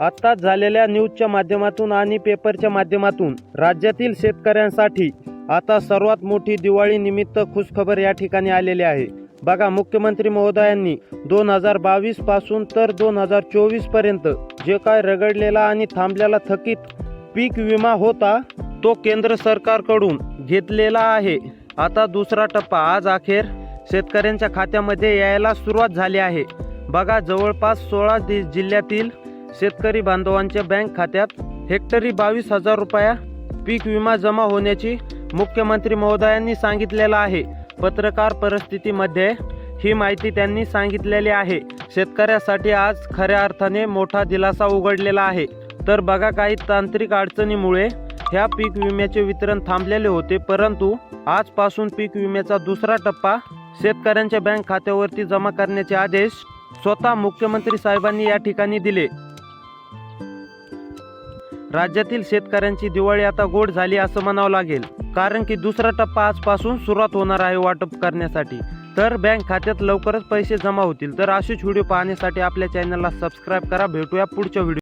आत्ताच झालेल्या न्यूजच्या माध्यमातून आणि पेपरच्या माध्यमातून राज्यातील शेतकऱ्यांसाठी आता सर्वात मोठी दिवाळी निमित्त खुशखबर या ठिकाणी आलेली आहे. बघा मुख्यमंत्री महोदयांनी दोन हजार बावीसपासून तर दोन हजार चोवीसपर्यंत जे काय रगडलेला आणि थांबलेला थकीत पीक विमा होता तो केंद्र सरकारकडून घेतलेला आहे. आता दुसरा टप्पा आज अखेर शेतकऱ्यांच्या खात्यामध्ये यायला सुरुवात झाली आहे. बघा जवळपास सोळा जिल्ह्यातील शेतकरी बांधवांच्या बँक खात्यात हेक्टरी बावीस हजार रुपया पीक विमा जमा होण्याची मुख्यमंत्री महोदयांनी सांगितलेलं आहे. पत्रकार परिस्थितीमध्ये ही माहिती त्यांनी सांगितलेली आहे. शेतकऱ्यासाठी आज खऱ्या अर्थाने मोठा दिलासा उघडलेला आहे. तर बघा काही तांत्रिक अडचणीमुळे ह्या पीक विम्याचे वितरण थांबलेले होते परंतु आजपासून पीक विम्याचा दुसरा टप्पा शेतकऱ्यांच्या बँक खात्यावरती जमा करण्याचे आदेश स्वतः मुख्यमंत्री साहेबांनी या ठिकाणी दिले. राज्यातील शेतकऱ्यांची दिवाळी आता गोड झाली असं म्हणावं लागेल. कारण की दुसरा टप्पा आजपासून सुरुवात होणार आहे वाटप करण्यासाठी. तर बँक खात्यात लवकरच पैसे जमा होतील. तर असेच व्हिडिओ पाहण्यासाठी आपल्या चॅनलला सबस्क्राईब करा. भेटूया पुढच्या व्हिडिओ